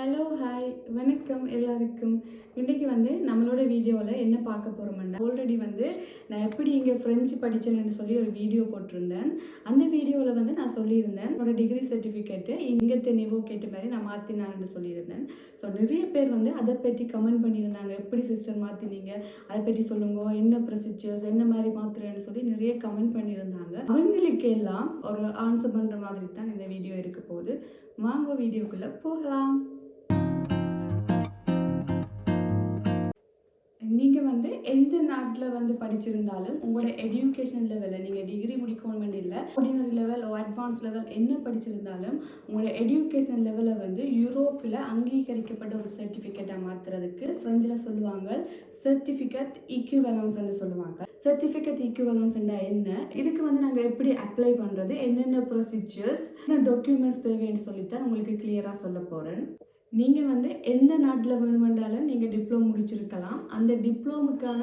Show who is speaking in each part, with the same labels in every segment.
Speaker 1: Hello hi வணக்கம் எல்லாருக்கும். இன்றைக்கி வந்து நம்மளோட வீடியோவில் என்ன பார்க்க போகிறோம்னா ஆல்ரெடி வந்து நான் எப்படி இங்கே ஃப்ரெஞ்சு படித்தேன்னு சொல்லி ஒரு வீடியோ போட்டிருந்தேன். அந்த வீடியோவில் வந்து நான் சொல்லியிருந்தேன் ஒரு டிகிரி சர்டிஃபிகேட்டு இங்கே நிவோ கேட்ட மாதிரி நான் மாற்றினான்னு சொல்லியிருந்தேன். ஸோ நிறைய பேர் வந்து அதை பற்றி கமெண்ட் பண்ணியிருந்தாங்க. எப்படி சிஸ்டர் மாற்றினீங்க அதை பற்றி சொல்லுங்க. என்ன ப்ரொசீஜர்ஸ் என்ன மாதிரி மாற்றுறேன்னு சொல்லி நிறைய கமெண்ட் பண்ணியிருந்தாங்க. அவங்களுக்கு எல்லாம் ஒரு ஆன்சர் பண்ணுற மாதிரி தான் இந்த வீடியோ இருக்க போகுது. வாங்க வீடியோக்குள்ளே போகலாம். நீங்கள் வந்து எந்த நாட்டில் வந்து படிச்சிருந்தாலும் உங்களோட எஜுகேஷன் லெவலில் நீங்கள் டிகிரி முடிக்கணும் இல்லை ordinary level or advance level என்ன படிச்சிருந்தாலும் உங்களோட எஜுகேஷன் லெவலை வந்து யூரோப்பில் அங்கீகரிக்கப்பட்ட ஒரு சர்டிஃபிகேட்டாக மாற்றுறதுக்கு ஃப்ரெஞ்சில் சொல்லுவாங்க. சர்டிஃபிகேட் ஈக்குவலன்ஸ்னு சொல்லுவாங்க. சர்டிஃபிகேட் ஈக்குவலன்ஸ்னா என்ன? இதுக்கு வந்து நாங்கள் எப்படி அப்ளை பண்ணுறது என்னென்ன ப்ரொசீஜர்ஸ் என்ன டாக்குமெண்ட்ஸ் தேவைன்னு சொல்லித்தான் உங்களுக்கு கிளியராக சொல்ல போகிறேன் நீங்கள் வந்து எந்த நாட்டில் வேணுமென்றாலும் நீங்கள் டிப்ளமோ முடிச்சிருக்கலாம். அந்த டிப்ளோமுக்கான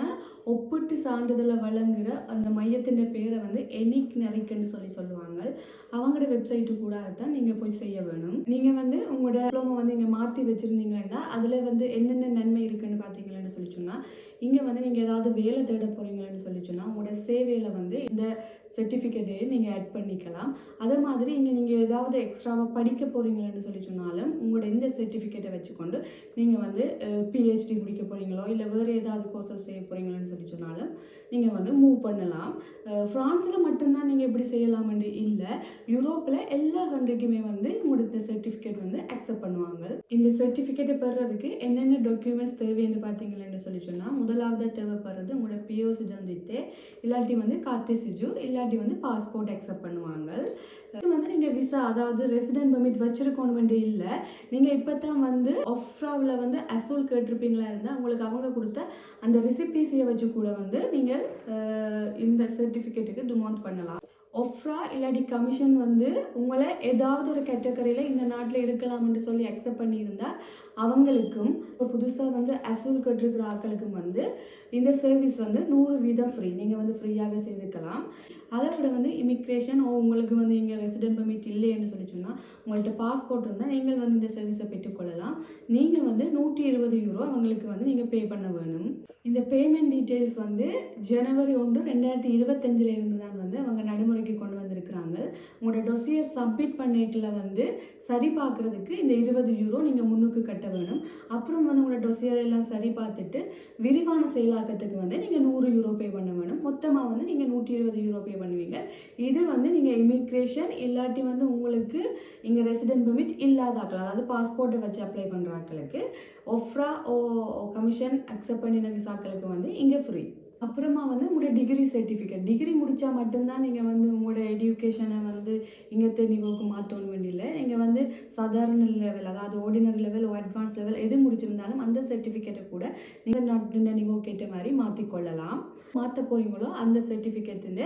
Speaker 1: ஒப்பிட்டு சான்றிதழை வழங்குகிற அந்த மையத்தின் பேரை வந்து எனிக் நரிக்குன்னு சொல்லி சொல்லுவாங்க. அவங்களோட வெப்சைட்டு கூட தான் நீங்கள் போய் செய்ய வேணும். நீங்கள் வந்து உங்களோட டிப்ளோமா வந்து இங்கே மாற்றி வச்சுருந்தீங்கன்னா அதில் வந்து என்னென்ன நன்மை இருக்குன்னு பார்த்தீங்களேன்னு சொல்லி சொன்னால் இங்கே வந்து நீங்கள் ஏதாவது வேலை தேட போகிறீங்களேன்னு சொல்லி சொன்னால் உங்களோட சேவையில் வந்து இந்த சர்டிஃபிகேட்டே நீங்கள் ஆட் பண்ணிக்கலாம். அதே மாதிரி இங்கே நீங்கள் ஏதாவது எக்ஸ்ட்ராவாக படிக்க போகிறீங்களேன்னு சொல்லி சொன்னாலும் உங்களோட இந்த சர்டிஃபிகேட்டை வச்சுக்கொண்டு நீங்கள் வந்து பிஹெச்டி முடிக்க போகிறீங்களோ இல்லை வேறு ஏதாவது கோர்சஸ் செய்ய போகிறீங்களோன்னு சொல்லி சொன்னாலும் நீங்கள் வந்து மூவ் பண்ணலாம். ஃப்ரான்ஸில் மட்டும்தான் நீங்கள் எப்படி செய்யலாம்னு இல்லை யூரோப்பில் எல்லா கண்ட்ரிக்குமே வந்து உங்களோட இந்த சர்டிஃபிகேட் வந்து அக்செப்ட் பண்ணுவாங்க. இந்த சர்டிஃபிகேட்டை பெறுறதுக்கு என்னென்ன டாக்குமெண்ட்ஸ் தேவைன்னு பார்த்தீங்களேன்னு சொல்லி சொன்னால் முதலாவதாக தேவைப்படுறது உங்களோட பிஓசி ஜந்தித்தே இல்லாட்டி வந்து காத்தே சிஜூர் இல்லாட்டி வந்து பாஸ்போர்ட் அக்செப்ட் பண்ணுவாங்க. இது வந்து நீங்கள் விசா அதாவது ரெசிடென்ட் பர்மிட் வச்சிருக்கணும் வேண்டிய இல்லை நீங்கள் இப்போ தான் வந்து ஒஃப்ராவில் வந்து அசூல் கேட்டிருப்பீங்களா இருந்தால் உங்களுக்கு அவங்க கொடுத்த அந்த ரெசிபிஸையை வச்சு கூட வந்து நீங்கள் இந்த சர்டிஃபிகேட்டுக்கு துமாந்த் பண்ணலாம். ஒஃப்ரா இல்லாட்டி கமிஷன் வந்து உங்களை ஏதாவது ஒரு கேட்டகரியில் இந்த நாட்டில் இருக்கலாம்னு சொல்லி அக்செப்ட் பண்ணியிருந்தா அவங்களுக்கும் இப்போ புதுசாக வந்து அசூல் கட்டிருக்கிற ஆட்களுக்கும் வந்து இந்த சர்வீஸ் வந்து நூறு வீதம் ஃப்ரீ நீங்கள் வந்து ஃப்ரீயாகவே செய்துக்கலாம். அதை விட வந்து இமிக்ரேஷன் ஓ உங்களுக்கு வந்து இங்கே ரெசிடென்ட் பர்மிட் இல்லைன்னு சொல்லி சொன்னால் உங்கள்கிட்ட பாஸ்போர்ட் இருந்தால் நீங்கள் வந்து இந்த சர்வீஸை பெற்றுக்கொள்ளலாம். நீங்கள் வந்து நூற்றி இருபது யூரோ அவங்களுக்கு வந்து நீங்கள் பே பண்ண வேணும். இந்த பேமெண்ட் டீட்டெயில்ஸ் வந்து ஜனவரி ஒன்று ரெண்டாயிரத்தி இருபத்தஞ்சில் இருந்து தான் வந்து அவங்க நடைமுறைக்கு கொண்டு வந்திருக்கிறாங்க. உங்களோட டொசியை சப்மிட் பண்ணிட்டுல வந்து சரி பார்க்குறதுக்கு இந்த இருபது யூரோ நீங்கள் முன்னுக்கு கட்ட வேணும். அப்புறம் வந்து உங்களோட டொசியர் எல்லாம் சரி பார்த்துட்டு விரிவான செயலாக்கத்துக்கு வந்து நீங்கள் நூறு யூரோ பே பண்ண வேணும். மொத்தமாக வந்து நீங்கள் நூற்றி இருபது யூரோ பே பண்ணுவீங்க. இது வந்து நீங்கள் இமிக்ரேஷன் இல்லாட்டி வந்து உங்களுக்கு இங்கே ரெசிடென்ட் பெர்மிட் இல்லாதாக்கள் அதாவது பாஸ்போர்ட்டை வச்சு அப்ளை பண்ணுறாக்களுக்கு ஒஃப்ரா ஓ கமிஷன் அக்செப்ட் பண்ணின விசாக்களுக்கு வந்து இங்கே ஃப்ரீ அப்புறமா வந்து உங்களோட டிகிரி சர்டிஃபிகேட் டிகிரி முடித்தா மட்டும்தான் நீங்கள் வந்து உங்களோட எஜுகேஷனை வந்து இங்கே தெளிவுக்கு மாற்றணும் வேண்டியில்லை நீங்கள் வந்து சாதாரண லெவல் அதாவது ஆர்டினரி லெவல் அட்வான்ஸ் லெவல் எது முடிச்சிருந்தாலும் அந்த சர்டிஃபிகேட்டை கூட நீங்கள் நாட்டு நிவோ கேட்ட மாதிரி மாற்றிக்கொள்ளலாம் மாற்ற போகிறீங்களோ அந்த சர்டிஃபிகேட்டுன்னு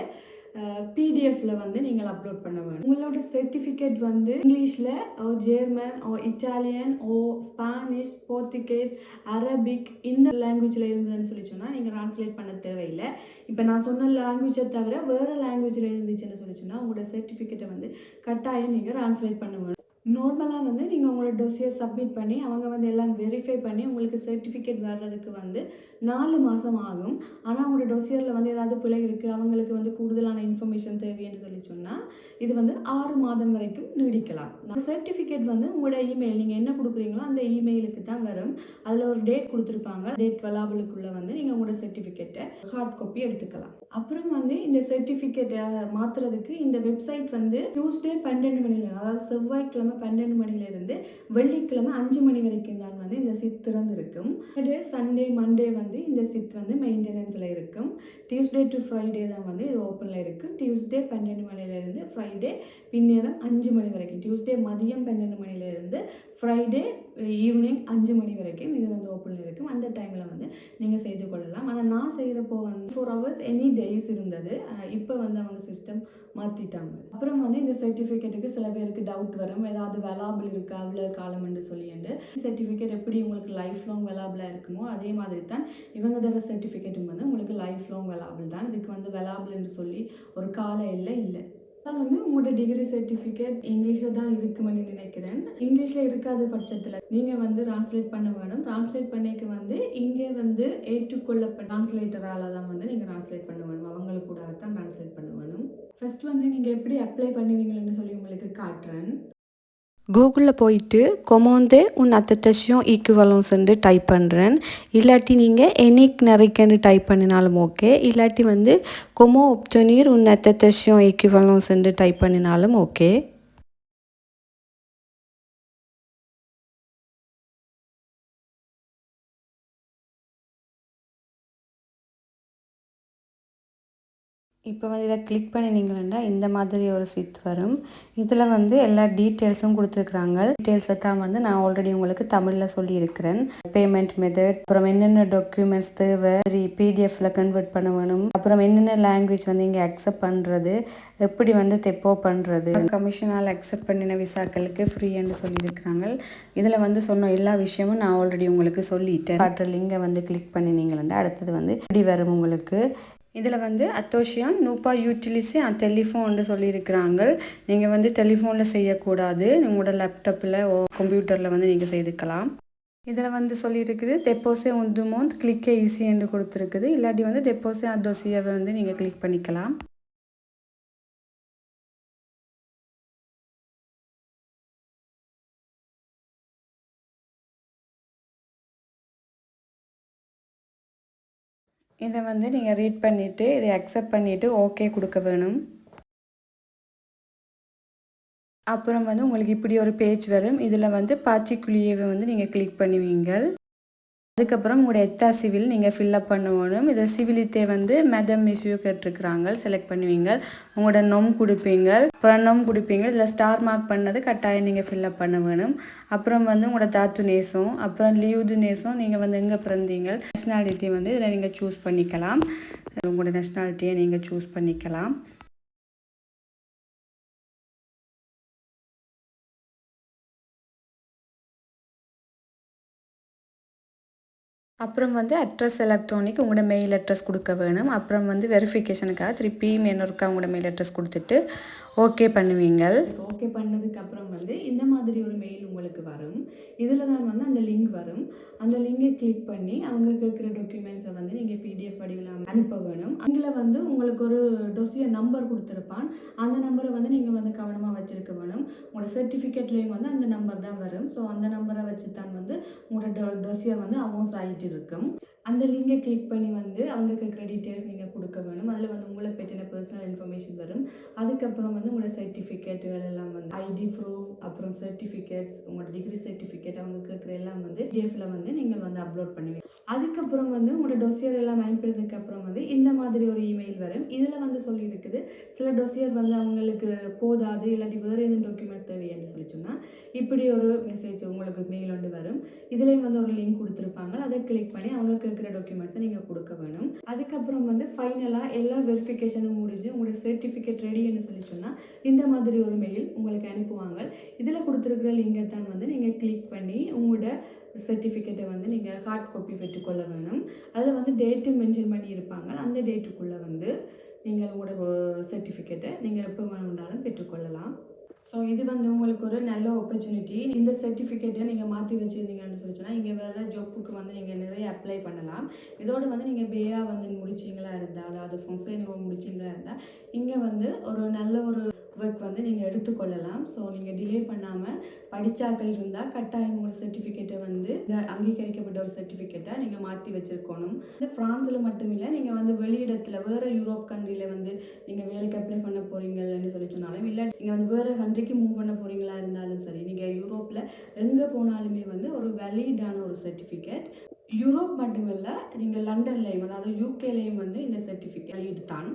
Speaker 1: பிடிஎஃப்ல வந்து நீங்கள் அப்லோட் பண்ண வேணும் உங்களோட சர்டிஃபிகேட் வந்து இங்கிலீஷில் or German or Italian or Spanish Portuguese Arabic இந்த லாங்குவேஜில் இருந்ததுன்னு சொல்லி சொன்னால் நீங்கள் ட்ரான்ஸ்லேட் பண்ண தேவையில்லை. இப்போ நான் சொன்ன லாங்குவேஜை தவிர வேறு லாங்குவேஜில் இருந்துச்சுன்னு சொல்லி சொன்னால் உங்களோட சர்டிஃபிகேட்டை வந்து கட்டாயம் நீங்கள் ட்ரான்ஸ்லேட் பண்ண வேணும். நார்மலாக வந்து நீங்கள் உங்களோட டொசியை சப்மிட் பண்ணி அவங்க வந்து எல்லாம் வெரிஃபை பண்ணி உங்களுக்கு சர்டிஃபிகேட் வர்றதுக்கு வந்து நாலு மாதம் ஆகும். ஆனால் உங்களோட டொசியரில் வந்து ஏதாவது பிழை இருக்குது அவங்களுக்கு வந்து கூடுதலான இன்ஃபர்மேஷன் தேவைன்னு சொல்லி சொன்னால் இது வந்து ஆறு மாதம் வரைக்கும் நீடிக்கலாம். சர்டிஃபிகேட் வந்து உங்களோட இமெயில் நீங்கள் என்ன கொடுக்குறீங்களோ அந்த இமெயிலுக்கு தான் வரும். அதில் ஒரு டேட் கொடுத்துருப்பாங்க. டேட் வலாபலுக்குள்ளே வந்து நீங்கள் உங்களோட சர்டிஃபிகேட்டை ஹார்ட் காப்பி எடுத்துக்கலாம். அப்புறம் வந்து இந்த சர்டிஃபிகேட்டை மாற்றுறதுக்கு இந்த வெப்சைட் வந்து டியூஸ்டே பன்னெண்டு மணியில் அதாவது செவ்வாய்க்கிழமை பன்னெண்டு மணிலேருந்து வெள்ளிக்கிழமை அஞ்சு மணி வரைக்கும் தான் வந்து இந்த சித் திறந்திருக்கும். சண்டே மண்டே வந்து இந்த சித் வந்து மெயின்டெனன்ஸில் இருக்கும். டியூஸ்டே டு ஃப்ரைடே தான் வந்து இது ஓப்பனில் இருக்குது டியூஸ்டே பன்னெண்டு மணிலேருந்து ஃப்ரைடே பின்னேரம் அஞ்சு மணி வரைக்கும். டியூஸ்டே மதியம் பன்னெண்டு மணிலேருந்து ஃப்ரைடே ஈவினிங் அஞ்சு மணி வரைக்கும் இது வந்து ஓப்பனில் இருக்கும். அந்த டைமில் வந்து நீங்கள் செய்து கொள்ளலாம். ஆனால் நான் செய்கிறப்போ வந்து ஃபோர் ஹவர்ஸ் எனி டேஸ் இருந்தது. இப்போ வந்து அவங்க சிஸ்டம் மாற்றிட்டாங்க அப்புறம் வந்து இந்த சர்டிஃபிகேட்டுக்கு சில பேருக்கு டவுட் வரும். ஏதாவது வெலாபிள் இருக்கா? அவ்வளோ காலம்னு சொல்லிட்டு சர்டிஃபிகேட் எப்படி உங்களுக்கு லைஃப் லாங் வெலாபிளாக இருக்குமோ அதே மாதிரி தான் இவங்க தர சர்டிஃபிகேட்டும் வந்து உங்களுக்கு லைஃப் லாங் வெலாபிள் தான். இதுக்கு வந்து வெலாபிள்னு சொல்லி ஒரு காலம் இல்லை இல்லை. நான் வந்து உங்களோட டிகிரி சர்டிஃபிகேட் இங்கிலீஷில் தான் இருக்குமென்னு நினைக்கிறேன். இங்கிலீஷில் இருக்காத பட்சத்தில் நீங்கள் வந்து டிரான்ஸ்லேட் பண்ண வேணும். டிரான்ஸ்லேட் பண்ணிக்க வந்து இங்கே வந்து ஏற்றுக்கொள்ள டிரான்ஸ்லேட்டரால் தான் வந்து நீங்கள் டிரான்ஸ்லேட் பண்ண வேணும். அவங்களுக்கு கூட தான் டிரான்ஸ்லேட் பண்ண வேணும். ஃபர்ஸ்ட் வந்து நீங்கள் எப்படி அப்ளை பண்ணுவீங்கன்னு சொல்லி உங்களுக்கு காட்டுறேன்.
Speaker 2: கூகுளில் போயிட்டு கொமோந்தே உன் அத்தத்தசியம் ஈக்குவலன்ஸ்ன்னு டைப் பண்ணுறேன் இல்லாட்டி நீங்கள் எனிக் நிறைக்கன்னு டைப் பண்ணினாலும் ஓகே இல்லாட்டி வந்து கொமோ ஒப்டனீர் உன் அத்தத்தசியம் ஈக்குவலன்ஸ்ன்னு டைப் பண்ணினாலும் ஓகே இப்போ வந்து இதை கிளிக் பண்ணினீங்கன்னா இந்த மாதிரி ஒரு சித் வரும். இதில் வந்து எல்லா டீட்டெயில்ஸும் கொடுத்துருக்குறாங்க. டீட்டெயில்ஸை தான் வந்து நான் ஆல்ரெடி உங்களுக்கு தமிழில் சொல்லியிருக்கிறேன். பேமெண்ட் மெத்தட் அப்புறம் என்னென்ன டாக்குமெண்ட்ஸ் தேவை சரி கன்வெர்ட் பண்ண வேணும் அப்புறம் என்னென்ன லாங்குவேஜ் வந்து இங்கே அக்செப்ட் பண்ணுறது எப்படி வந்து தெப்போ பண்ணுறது கமிஷனால் அக்செப்ட் பண்ணின விசாக்களுக்கு ஃப்ரீன்னு சொல்லியிருக்கிறாங்க. இதில் வந்து சொன்ன எல்லா விஷயமும் நான் ஆல்ரெடி உங்களுக்கு சொல்லிட்டேன். காட்டுற லிங்கை வந்து கிளிக் பண்ணினீங்களா அடுத்தது வந்து இப்படி வரும் உங்களுக்கு? இதில் வந்து அத்தோஷியம் நூப்பா யூட்டிலிஸி டெலிஃபோன்னு சொல்லியிருக்கிறாங்க நீங்கள் வந்து டெலிஃபோனில் செய்யக்கூடாது. உங்களோட லேப்டாப்பில் ஓ கம்ப்யூட்டரில் வந்து நீங்கள் செய்துக்கலாம். இதில் வந்து சொல்லியிருக்குது தெப்போசே உந்துமோந்த் கிளிக்கே ஈஸி என்று கொடுத்துருக்குது. இல்லாட்டி வந்து தெப்போசே அத்தோசியாவை வந்து நீங்கள் கிளிக் பண்ணிக்கலாம். இதை வந்து நீங்கள் ரீட் பண்ணிவிட்டு இதை அக்செப்ட் பண்ணிவிட்டு ஓகே கொடுக்க வேணும். அப்புறம் வந்து உங்களுக்கு இப்படி ஒரு பேஜ் வரும். இதில் வந்து பாச்சிக்குழியை வந்து நீங்கள் கிளிக் பண்ணுவீங்கள். அதுக்கப்புறம் உங்களோட எத்தா சிவில் நீங்கள் ஃபில்லப் பண்ணணும். இதை சிவிலித்தே வந்து மெதம் இஷ்யூ கேட்டிருக்கிறாங்க. செலக்ட் பண்ணுவீங்க. உங்களோட நொம் கொடுப்பீங்க. அப்புறம் நொம் கொடுப்பீங்க. இதில் ஸ்டார் மார்க் பண்ணது கட்டாயம் நீங்கள் ஃபில்லப் பண்ண வேணும். அப்புறம் வந்து உங்களோட தாத்து நேசம். அப்புறம் லியூது நேசம். நீங்கள் வந்து எங்கே பிறந்தீங்க? நேஷ்னாலிட்டி வந்து இதில் நீங்கள் சூஸ் பண்ணிக்கலாம். உங்களோட நேஷ்னாலிட்டியை நீங்கள் சூஸ் பண்ணிக்கலாம். அப்புறம் வந்து அட்ரஸ் எலக்ட்ரானிக் உங்களோட மெயில் அட்ரஸ் கொடுக்க வேணும். அப்புறம் வந்து வெரிஃபிகேஷனுக்காக திருப்பியும் இன்னொருக்கா உங்களோட மெயில் அட்ரஸ் கொடுத்துட்டு ஓகே பண்ணுவீங்க
Speaker 1: ஓகே பண்ணதுக்கு அப்புறம் வந்து இந்த மாதிரி ஒரு மெயில் உங்களுக்கு வரும். இதில் தான் வந்து அந்த லிங்க் வரும். அந்த லிங்கை கிளிக் பண்ணி அவங்க கேட்குற டாக்குமெண்ட்ஸை வந்து நீங்கள் பிடிஎஃப் வடிவில் அனுப்ப வேணும். அதில் வந்து உங்களுக்கு ஒரு டொசியர் நம்பர் கொடுத்துருப்பான். அந்த நம்பரை வந்து நீங்கள் வந்து கவனமாக வச்சுருக்க வேணும். உங்களோட சர்டிஃபிகேட்லேயும் வந்து அந்த நம்பர் தான் வரும். ஸோ அந்த நம்பரை வச்சு தான் வந்து உங்களோட டொ டொசியர் வந்து அமௌண்ட்ஸ் ஆகிட்டு இருக்கும் அந்த லிங்கை கிளிக் பண்ணி வந்து அவங்க கேட்குற டீட்டெயில்ஸ் நீங்கள் கொடுக்க வேணும். அதில் வந்து உங்களை பற்றின பர்சனல் இன்ஃபர்மேஷன் வரும். அதுக்கப்புறம் வந்து உங்களோட சர்டிஃபிகேட்டுகள் எல்லாம் வந்து ஐடி ப்ரூஃப் அப்புறம் சர்டிஃபிகேட்ஸ் உங்களோட டிகிரி சர்டிஃபிகேட் அவங்க கேட்குற எல்லாம் வந்து பிடிஎஃப்ல வந்து நீங்கள் வந்து அப்லோட் பண்ணுவீங்க. அதுக்கப்புறம் வந்து உங்களோட டொசியர் எல்லாம் அனுப்பினதுக்கு அப்புறம் வந்து இந்த மாதிரி ஒரு இமெயில் வரும். இதில் வந்து சொல்லியிருக்குது சில டொசியர் வந்து அவங்களுக்கு போதாது இல்லாட்டி வேறு எதுவும் டாக்குமெண்ட்ஸ் தேவையான சொன்னால் இப்படி ஒரு மெசேஜ் உங்களுக்கு மெயில் ஒன்று வரும். இதுலேயும் வந்து ஒரு லிங்க் கொடுத்துருப்பாங்க. அதை கிளிக் பண்ணி அவங்க கேட்குற டாக்குமெண்ட்ஸை நீங்கள் கொடுக்க வேணும். அதுக்கப்புறம் வந்து ஃபைனலாக எல்லா வெரிஃபிகேஷனும் முடிஞ்சு உங்களுடைய சர்டிஃபிகேட் ரெடின்னு சொல்லி சொன்னால் இந்த மாதிரி ஒரு மெயில் உங்களுக்கு அனுப்புவாங்க. இதில் கொடுத்துருக்குற லிங்கை தான் வந்து நீங்கள் கிளிக் பண்ணி உங்களோட சர்டிஃபிகேட்டை வந்து நீங்கள் ஹார்ட் காப்பி பெற்றுக்கொள்ள வேணும். அதில் வந்து டேட்டு மென்ஷன் பண்ணி இருப்பாங்க அந்த டேட்டுக்குள்ளே வந்து நீங்கள் உங்களோட சர்டிஃபிகேட்டை நீங்கள் எப்போ வேணும்னாலும் பெற்றுக்கொள்ளலாம். ஸோ இது வந்து உங்களுக்கு ஒரு நல்ல ஆப்பர்ச்சுனிட்டி இந்த சர்டிஃபிகேட்டை நீங்கள் மாற்றி வச்சுருந்தீங்கன்னு சொல்லி சொன்னால் இங்கே வேறு ஜாப்புக்கு வந்து நீங்கள் நிறைய அப்ளை பண்ணலாம். இதோடு வந்து நீங்கள் பேயாக வந்து முடிச்சிங்களா இருந்தால் அதாவது ஃபங்க்ஷன் முடிச்சிங்களா இருந்தால் இங்கே வந்து ஒரு நல்ல ஒரு ஒர்க் வந்து நீங்கள் எடுத்துக்கொள்ளலாம். ஸோ நீங்கள் டிலே பண்ணாமல் படித்தாக்கள் இருந்தால் கட்டாயம் உங்களோட சர்டிஃபிகேட்டை வந்து அங்கீகரிக்கப்பட்ட ஒரு சர்டிஃபிகேட்டை நீங்கள் மாற்றி வச்சுருக்கணும். இது ஃப்ரான்ஸில் மட்டும் இல்லை நீங்கள் வந்து வெளியிடத்தில் வேறு யூரோப் கண்ட்ரியில் வந்து நீங்கள் வேலைக்கு அப்ளை பண்ண போகிறீங்கன்னு சொல்லி சொன்னாலும் இல்லை நீங்கள் வந்து வேறு கண்ட்ரிக்கு மூவ் பண்ண போகிறீங்களா இருந்தாலும் சரி நீங்கள் யூரோப்பில் எங்கே போனாலுமே வந்து ஒரு வேலிடான ஒரு சர்டிஃபிகேட் யூரோப் மட்டுமில்ல நீங்கள் லண்டன்லேயும் அதாவது யூகேலேயும் வந்து இந்த சர்டிஃபிகேட் வெளியிட்டு தான்.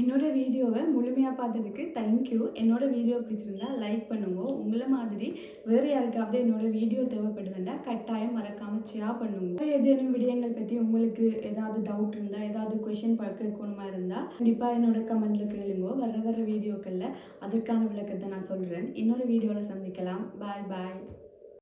Speaker 1: என்னோட வீடியோவை முழுமையாக பார்த்ததுக்கு தேங்க்யூ என்னோட வீடியோ பிடிச்சிருந்தா லைக் பண்ணுங்க. உங்களை மாதிரி வேறு யாருக்காவது என்னோட வீடியோ தேவைப்படுதுண்டா கட்டாயம் மறக்காமல் ஷேர் பண்ணுங்க. ஏதேனும் விடயங்கள் பற்றி உங்களுக்கு ஏதாவது டவுட் இருந்தால் ஏதாவது கொஷின் கேட்கணுமா இருந்தால் கண்டிப்பாக என்னோட கமெண்ட்டில் கேளுங்க. வர வர வீடியோக்களில் அதற்கான விளக்கத்தை நான் சொல்கிறேன் இன்னொரு வீடியோவில் சந்திக்கலாம். பாய் பாய்